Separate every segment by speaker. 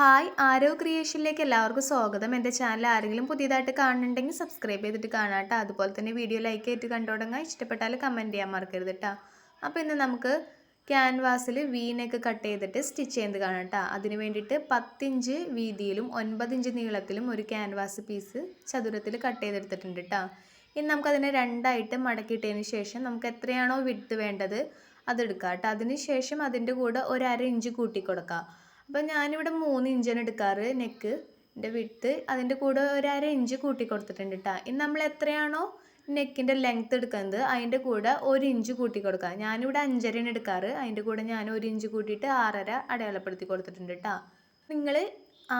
Speaker 1: Hi ആരോ ക്രിയേഷനിലേക്ക് എല്ലാവർക്കും സ്വാഗതം. എന്റെ ചാനൽ ആരെങ്കിലും പുതിയതായിട്ട് കാണുന്നുണ്ടെങ്കിൽ സബ്സ്ക്രൈബ് ചെയ്തിട്ട് കാണാം കേട്ടോ. അതുപോലെ തന്നെ വീഡിയോ ലൈക്ക് ചെയ്തിട്ട് കണ്ടുതുടങ്ങാൻ ഇഷ്ടപ്പെട്ടാൽ കമന്റ് ചെയ്യാൻ മറക്കരുത് കേട്ടോ. അപ്പോൾ ഇന്ന് നമുക്ക് ക്യാൻവാസിൽ വീനൊക്കെ കട്ട് ചെയ്തിട്ട് സ്റ്റിച്ച് ചെയ്ത് കാണാം കേട്ടോ. അതിന് വേണ്ടിയിട്ട് പത്തിഞ്ച് വീതിയിലും ഒൻപതിഞ്ച് നീളത്തിലും ഒരു ക്യാൻവാസ് പീസ് ചതുരത്തിൽ കട്ട് ചെയ്തെടുത്തിട്ടുണ്ട് കേട്ടോ. ഇനി നമുക്കതിനെ രണ്ടായിട്ട് മടക്കിയിട്ടതിന് ശേഷം നമുക്ക് എത്രയാണോ വിട്ട് വേണ്ടത് അതെടുക്കാം കേട്ടോ. അതിന് ശേഷം അതിന്റെ കൂടെ ഒരു അര ഇഞ്ച് കൂട്ടി കൊടുക്കാം. അപ്പോൾ ഞാനിവിടെ മൂന്ന് ഇഞ്ചാണ് എടുക്കാറ് നെക്ക് എന്റെ വിട്ട് അതിന്റെ കൂടെ ഒരു അര ഇഞ്ച് കൂട്ടി കൊടുത്തിട്ടുണ്ട് കേട്ടോ ഇനി നമ്മൾ എത്രയാണോ നെക്കിന്റെ ലെങ്ത് എടുക്കുന്നത് അതിന്റെ കൂടെ ഒരു ഇഞ്ച് കൂട്ടി കൊടുക്കുക ഞാനിവിടെ അഞ്ചരയാണ് എടുക്കാറ്. അതിന്റെ കൂടെ ഞാൻ ഒരു ഇഞ്ച് കൂട്ടിയിട്ട് ആറര അടയാളപ്പെടുത്തി കൊടുത്തിട്ടുണ്ട് കേട്ടോ നിങ്ങൾ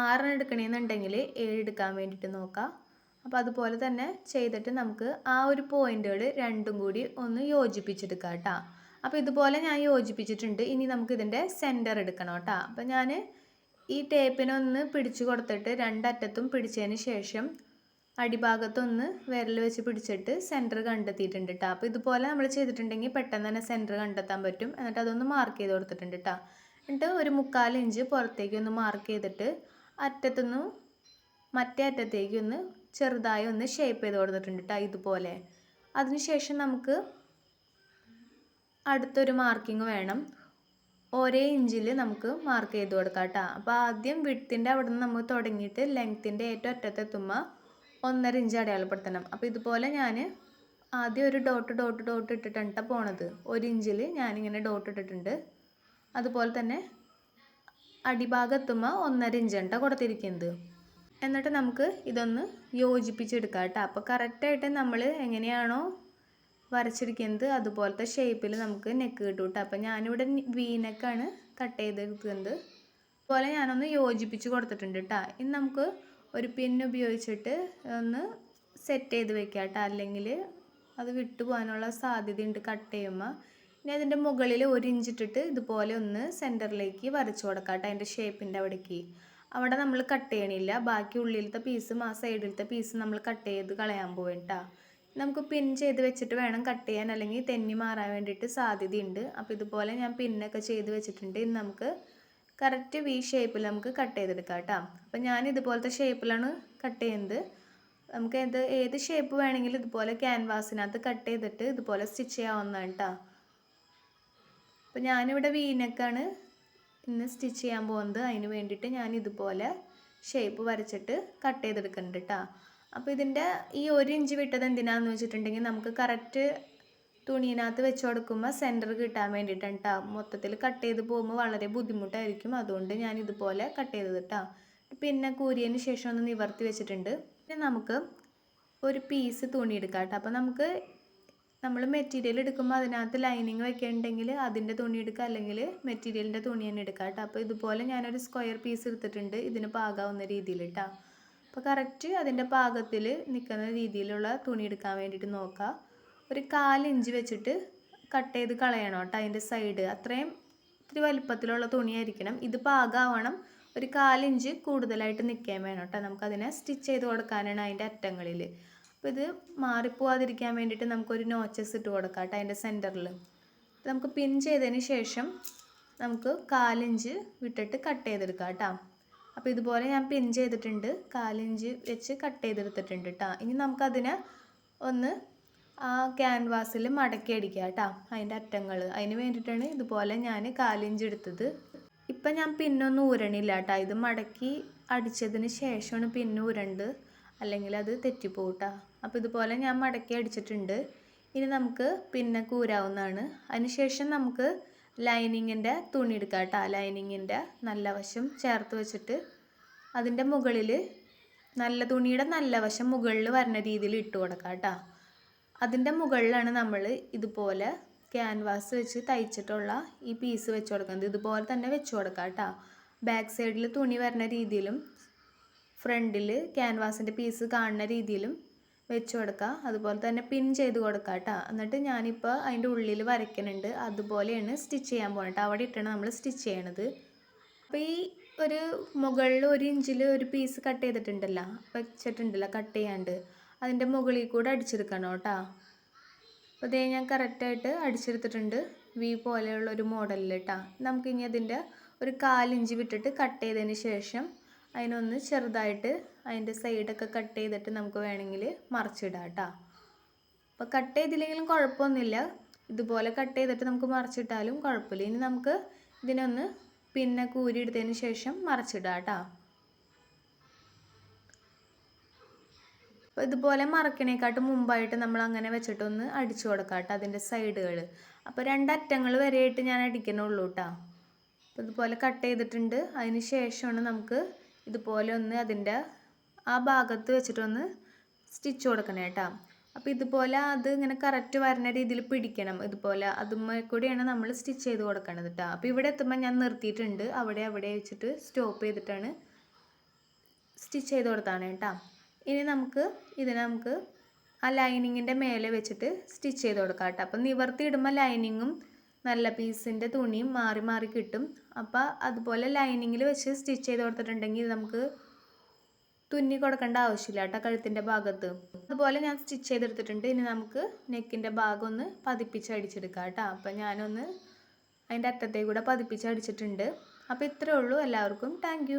Speaker 1: ആറെണ്ണം എടുക്കണമെന്നുണ്ടെങ്കിൽ ഏഴ് എടുക്കാൻ വേണ്ടിയിട്ട് നോക്കാം. അപ്പോൾ അതുപോലെ തന്നെ ചെയ്തിട്ട് നമുക്ക് ആ ഒരു പോയിന്റുകൾ രണ്ടും കൂടി ഒന്ന് യോജിപ്പിച്ചെടുക്കാം കേട്ടോ അപ്പോൾ ഇതുപോലെ ഞാൻ യോജിപ്പിച്ചിട്ടുണ്ട്. ഇനി നമുക്ക് ഇതിന്റെ സെന്റർ എടുക്കണം കേട്ടോ. അപ്പോൾ ഞാൻ ഈ ടേപ്പിനൊന്ന് പിടിച്ചു കൊടുത്തിട്ട് രണ്ടറ്റത്തും പിടിച്ചതിന് ശേഷം അടിഭാഗത്തൊന്ന് വിരൽ വെച്ച് പിടിച്ചിട്ട് സെന്റർ കണ്ടെത്തിയിട്ടുണ്ട് കേട്ടോ. അപ്പോൾ ഇതുപോലെ നമ്മൾ ചെയ്തിട്ടുണ്ടെങ്കിൽ പെട്ടെന്ന് തന്നെ സെന്റർ കണ്ടെത്താൻ പറ്റും. എന്നിട്ട് അതൊന്ന് മാർക്ക് ചെയ്ത് കൊടുത്തിട്ടുണ്ട് കേട്ടോ. എന്നിട്ട് ഒരു മുക്കാൽ ഇഞ്ച് പുറത്തേക്ക് ഒന്ന് മാർക്ക് ചെയ്തിട്ട് അറ്റത്തുനിന്ന് മറ്റേ അറ്റത്തേക്ക് ഒന്ന് ചെറുതായി ഒന്ന് ഷേപ്പ് ചെയ്ത് കൊടുത്തിട്ടുണ്ട് കേട്ടോ ഇതുപോലെ. അതിനുശേഷം നമുക്ക് അടുത്തൊരു മാർക്കിംഗ് വേണം. ഒരേ ഇഞ്ചിൽ നമുക്ക് മാർക്ക് ചെയ്ത് കൊടുക്കാം കേട്ടോ അപ്പോൾ ആദ്യം വിഡ്ത്തിന്റെ അവിടെ നിന്ന് നമുക്ക് തുടങ്ങിയിട്ട് ലെങ്ത്തിന്റെ ഏറ്റവും അറ്റത്തെത്തുമ്പോൾ ഒന്നര ഇഞ്ച് അടയാളപ്പെടുത്തണം. അപ്പോൾ ഇതുപോലെ ഞാൻ ആദ്യം ഒരു ഡോട്ട് ഡോട്ട് ഡോട്ട് ഇട്ടിട്ടാണ് പോണത്. ഒരു ഇഞ്ചിൽ ഞാനിങ്ങനെ ഡോട്ട് ഇട്ടിട്ടുണ്ട്. അതുപോലെ തന്നെ അടിഭാഗം എത്തുമ്പോൾ ഒന്നര ഇഞ്ചാണ് കൊടുത്തിരിക്കുന്നത്. എന്നിട്ട് നമുക്ക് ഇതൊന്ന് യോജിപ്പിച്ചെടുക്കാം കേട്ടോ അപ്പോൾ കറക്റ്റായിട്ട് നമ്മൾ എങ്ങനെയാണോ വരച്ചിരിക്കുന്നത് അതുപോലത്തെ ഷേപ്പിൽ നമുക്ക് നെക്ക് കിട്ടും കേട്ടോ അപ്പം ഞാനിവിടെ വി നെക്കാണ് കട്ട് ചെയ്തെടുക്കുന്നത് അതുപോലെ ഞാനൊന്ന് യോജിപ്പിച്ച് കൊടുത്തിട്ടുണ്ട് കേട്ടോ ഇനി നമുക്ക് ഒരു പിൻ ഉപയോഗിച്ചിട്ട് ഒന്ന് സെറ്റ് ചെയ്ത് വെക്കാം കേട്ടോ അല്ലെങ്കിൽ അത് വിട്ടു പോകാനുള്ള സാധ്യതയുണ്ട് കട്ട് ചെയ്യുമ്പോൾ ഇനി അതിന്റെ മുകളിൽ ഒരു ഇഞ്ച് ഇട്ടിട്ട് ഇതുപോലെ ഒന്ന് സെന്ററിലേക്ക് വരച്ചു കൊടുക്കാം കേട്ടോ അതിന്റെ ഷേപ്പിന്റെ അവിടേക്ക്. അവിടെ നമ്മൾ കട്ട് ചെയ്യണില്ല. ബാക്കി ഉള്ളിലത്തെ പീസും ആ സൈഡിലത്തെ പീസും നമ്മൾ കട്ട് ചെയ്ത് കളയാൻ പോവും കേട്ടോ നമുക്ക് പിൻ ചെയ്ത് വെച്ചിട്ട് വേണം കട്ട് ചെയ്യാൻ. അല്ലെങ്കിൽ തെന്നി മാറാൻ വേണ്ടിയിട്ട് സാധ്യതയുണ്ട്. അപ്പോൾ ഇതുപോലെ ഞാൻ പിന്നൊക്കെ ചെയ്ത് വെച്ചിട്ടുണ്ട്. ഇനി നമുക്ക് കറക്റ്റ് വി ഷേപ്പിൽ നമുക്ക് കട്ട് ചെയ്തെടുക്കാം കേട്ടോ. അപ്പോൾ ഞാൻ ഇതുപോലത്തെ ഷേപ്പിലാണ് കട്ട് ചെയ്യുന്നത്. നമുക്ക് എന്ത് ഏത് ഷേപ്പ് വേണമെങ്കിലും ഇതുപോലെ ക്യാൻവാസിനകത്ത് കട്ട് ചെയ്തിട്ട് ഇതുപോലെ സ്റ്റിച്ച് ചെയ്യാവുന്നതാണ് കേട്ടോ അപ്പോൾ ഞാനിവിടെ വീനക്കാണ് ഇന്ന് സ്റ്റിച്ച് ചെയ്യാൻ പോകുന്നത്. അതിന് വേണ്ടിയിട്ട് ഞാൻ ഇതുപോലെ ഷേപ്പ് വരച്ചിട്ട് കട്ട് ചെയ്തെടുക്കുന്നുണ്ട് കേട്ടോ അപ്പോൾ ഇതിന്റെ ഈ ഒരു ഇഞ്ച് വിട്ടത് എന്തിനാന്ന് വെച്ചിട്ടുണ്ടെങ്കിൽ നമുക്ക് കറക്റ്റ് തുണീനകത്ത് വെച്ച് കൊടുക്കുമ്പോൾ സെന്റർ കിട്ടാൻ വേണ്ടിയിട്ടാണ് കേട്ടോ മൊത്തത്തിൽ കട്ട് ചെയ്ത് പോകുമ്പോൾ വളരെ ബുദ്ധിമുട്ടായിരിക്കും. അതുകൊണ്ട് ഞാൻ ഇതുപോലെ കട്ട് ചെയ്തത് കേട്ടോ പിന്നെ കൂരിയതിന് ശേഷം ഒന്ന് നിവർത്തി വെച്ചിട്ടുണ്ട്. പിന്നെ നമുക്ക് ഒരു പീസ് തുണി എടുക്കാം കേട്ടോ അപ്പോൾ നമുക്ക് നമ്മൾ മെറ്റീരിയൽ എടുക്കുമ്പോൾ അതിനകത്ത് ലൈനിങ് വെക്കേണ്ടെങ്കിൽ അതിന്റെ തുണി എടുക്കുക അല്ലെങ്കിൽ മെറ്റീരിയലിന്റെ തുണി തന്നെ എടുക്കാം കേട്ടോ അപ്പോൾ ഇതുപോലെ ഞാനൊരു സ്ക്വയർ പീസ് എടുത്തിട്ടുണ്ട്. ഇതിന് പാകാവുന്ന രീതിയിൽ കേട്ടോ അപ്പോൾ കറക്റ്റ് അതിന്റെ പാകത്തിൽ നിൽക്കുന്ന രീതിയിലുള്ള തുണി എടുക്കാൻ വേണ്ടിയിട്ട് നോക്കുക ഒരു കാലിഞ്ച് വെച്ചിട്ട് കട്ട് ചെയ്ത് കളയണം കേട്ടോ അതിന്റെ സൈഡ് അത്രയും ഇത്തിരി വലിപ്പത്തിലുള്ള തുണിയായിരിക്കണം. ഇത് പാകമാവണം ഒരു കാലിഞ്ച് കൂടുതലായിട്ട് നിൽക്കാൻ വേണം കേട്ടോ. നമുക്കതിനെ സ്റ്റിച്ച് ചെയ്ത് കൊടുക്കാനാണ് അതിന്റെ അറ്റങ്ങളിൽ അപ്പോൾ ഇത് മാറിപ്പോവാതിരിക്കാൻ വേണ്ടിയിട്ട് നമുക്കൊരു നോച്ചസ് ഇട്ട് കൊടുക്കാം കേട്ടോ അതിന്റെ സെന്ററിൽ നമുക്ക് പിൻ ചെയ്തതിന് ശേഷം നമുക്ക് കാലിഞ്ച് വിട്ടിട്ട് കട്ട് ചെയ്തെടുക്കാം കേട്ടോ. അപ്പോൾ ഇതുപോലെ ഞാൻ പിൻ ചെയ്തിട്ടുണ്ട്. കാലിഞ്ച് വെച്ച് കട്ട് ചെയ്തെടുത്തിട്ടുണ്ട് കേട്ടോ ഇനി നമുക്കതിനെ ഒന്ന് ആ ക്യാൻവാസിൽ മടക്കി അടിക്കുക കേട്ടോ അതിന്റെ അറ്റങ്ങൾ അതിന് വേണ്ടിയിട്ടാണ് ഇതുപോലെ ഞാൻ കാലിഞ്ച് എടുത്തത്. ഇപ്പം ഞാൻ പിന്നൊന്നും ഊരണില്ല കേട്ടോ ഇത് മടക്കി അടിച്ചതിന് ശേഷമാണ് പിന്നെ ഊരണ്ട്. അല്ലെങ്കിൽ അത് തെറ്റിപ്പോവും കേട്ടോ അപ്പോൾ ഇതുപോലെ ഞാൻ മടക്കി അടിച്ചിട്ടുണ്ട്. ഇനി നമുക്ക് പിന്നെ കൂരാവുന്നതാണ് അതിനുശേഷം നമുക്ക് ലൈനിങ്ങിന്റെ തുണി എടുക്കുക കേട്ടോ ലൈനിങ്ങിന്റെ നല്ല വശം ചേർത്ത് വെച്ചിട്ട് അതിന്റെ മുകളിൽ നല്ല തുണിയുടെ നല്ല വശം മുകളിൽ വരുന്ന രീതിയിൽ ഇട്ട് കൊടുക്കാം കേട്ടോ അതിന്റെ മുകളിലാണ് നമ്മൾ ഇതുപോലെ ക്യാൻവാസ് വെച്ച് തയ്ച്ചിട്ടുള്ള ഈ പീസ് വെച്ച് കൊടുക്കുന്നത്. ഇതുപോലെ തന്നെ വെച്ച് കൊടുക്കാം കേട്ടോ ബാക്ക് സൈഡിൽ തുണി വരുന്ന രീതിയിലും ഫ്രണ്ടിൽ ക്യാൻവാസിന്റെ പീസ് കാണുന്ന രീതിയിലും വെച്ച് കൊടുക്കുക അതുപോലെ തന്നെ പിൻ ചെയ്ത് കൊടുക്കുക കേട്ടോ എന്നിട്ട് ഞാനിപ്പോൾ അതിന്റെ ഉള്ളിൽ വരയ്ക്കുന്നുണ്ട് അതുപോലെയാണ് സ്റ്റിച്ച് ചെയ്യാൻ പോകുന്നത് അവിടെ ഇട്ടാണ് നമ്മൾ സ്റ്റിച്ച് ചെയ്യണത്. അപ്പോൾ ഈ ഒരു മുകളിൽ ഒരു ഇഞ്ചിൽ ഒരു പീസ് കട്ട് ചെയ്തിട്ടുണ്ടല്ലോ. വെച്ചിട്ടുണ്ടല്ലോ കട്ട് ചെയ്യാണ്ട്. അതിന്റെ മുകളിൽ കൂടെ അടിച്ചെടുക്കണം കേട്ടോ അപ്പോൾ ഇതേ ഞാൻ കറക്റ്റായിട്ട് അടിച്ചെടുത്തിട്ടുണ്ട്. വി പോലെയുള്ള ഒരു മോഡലിൽ കേട്ടോ നമുക്കിനി അതിന്റെ ഒരു കാലിഞ്ച് വിട്ടിട്ട് കട്ട് ചെയ്തതിന് ശേഷം അതിനൊന്ന് ചെറുതായിട്ട് അതിന്റെ സൈഡൊക്കെ കട്ട് ചെയ്തിട്ട് നമുക്ക് വേണമെങ്കിൽ മറിച്ചിടാം കേട്ടോ. അപ്പോൾ കട്ട് ചെയ്തില്ലെങ്കിലും കുഴപ്പമൊന്നുമില്ല. ഇതുപോലെ കട്ട് ചെയ്തിട്ട് നമുക്ക് മറിച്ചിട്ടാലും കുഴപ്പമില്ല. ഇനി നമുക്ക് ഇതിനൊന്ന് പിന്നെ കൂരി എടുത്തതിന് ശേഷം മറിച്ചിടാം കേട്ടോ. അപ്പോൾ ഇതുപോലെ മറക്കണേക്കാട്ട് മുമ്പായിട്ട് നമ്മൾ അങ്ങനെ വെച്ചിട്ടൊന്ന് അടിച്ചു കൊടുക്കാം കേട്ടോ അതിന്റെ സൈഡുകൾ. അപ്പോൾ രണ്ടറ്റങ്ങൾ വരെയായിട്ട് ഞാൻ അടിക്കണുള്ളൂ കേട്ടോ. അപ്പോൾ ഇതുപോലെ കട്ട് ചെയ്തിട്ടുണ്ട്. അതിന് ശേഷമാണ് നമുക്ക് ഇതുപോലെ ഒന്ന് അതിന്റെ ആ ഭാഗത്ത് വെച്ചിട്ടൊന്ന് സ്റ്റിച്ച് കൊടുക്കണം കേട്ടോ. അപ്പോൾ ഇതുപോലെ അത് ഇങ്ങനെ കറക്റ്റ് വരുന്ന രീതിയിൽ പിടിക്കണം. ഇതുപോലെ അതുമ്മ കൂടിയാണ് നമ്മൾ സ്റ്റിച്ച് ചെയ്ത് കൊടുക്കണത് കേട്ടോ. അപ്പോൾ ഇവിടെ എത്തുമ്പോൾ ഞാൻ നിർത്തിയിട്ടുണ്ട്. അവിടെ അവിടെ വെച്ചിട്ട് സ്റ്റോപ്പ് ചെയ്തിട്ടാണ് സ്റ്റിച്ച് ചെയ്ത് കൊടുത്താണ് കേട്ടോ. ഇനി നമുക്ക് ഇതിനെ നമുക്ക് ആ ലൈനിങ്ങിന്റെ മേലെ വെച്ചിട്ട് സ്റ്റിച്ച് ചെയ്ത് കൊടുക്കാം കേട്ടോ. അപ്പം നിവർത്തി ഇടുമ്പോൾ ലൈനിങ്ങും നല്ല പീസിന്റെ തുണിയും മാറി മാറി കിട്ടും. അപ്പോൾ അതുപോലെ ലൈനിങ്ങിൽ വെച്ച് സ്റ്റിച്ച് ചെയ്ത് കൊടുത്തിട്ടുണ്ടെങ്കിൽ നമുക്ക് തുന്നി കൊടുക്കേണ്ട ആവശ്യമില്ല കേട്ടോ കഴുത്തിന്റെ ഭാഗത്ത്. അതുപോലെ ഞാൻ സ്റ്റിച്ച് ചെയ്തെടുത്തിട്ടുണ്ട്. ഇനി നമുക്ക് നെക്കിന്റെ ഭാഗം ഒന്ന് പതിപ്പിച്ച് അടിച്ചെടുക്കാം കേട്ടോ. അപ്പം ഞാനൊന്ന് അതിന്റെ അറ്റത്തേക്കൂടെ പതിപ്പിച്ച് അടിച്ചിട്ടുണ്ട്. അപ്പോൾ ഇത്രയേ ഉള്ളൂ. എല്ലാവർക്കും താങ്ക്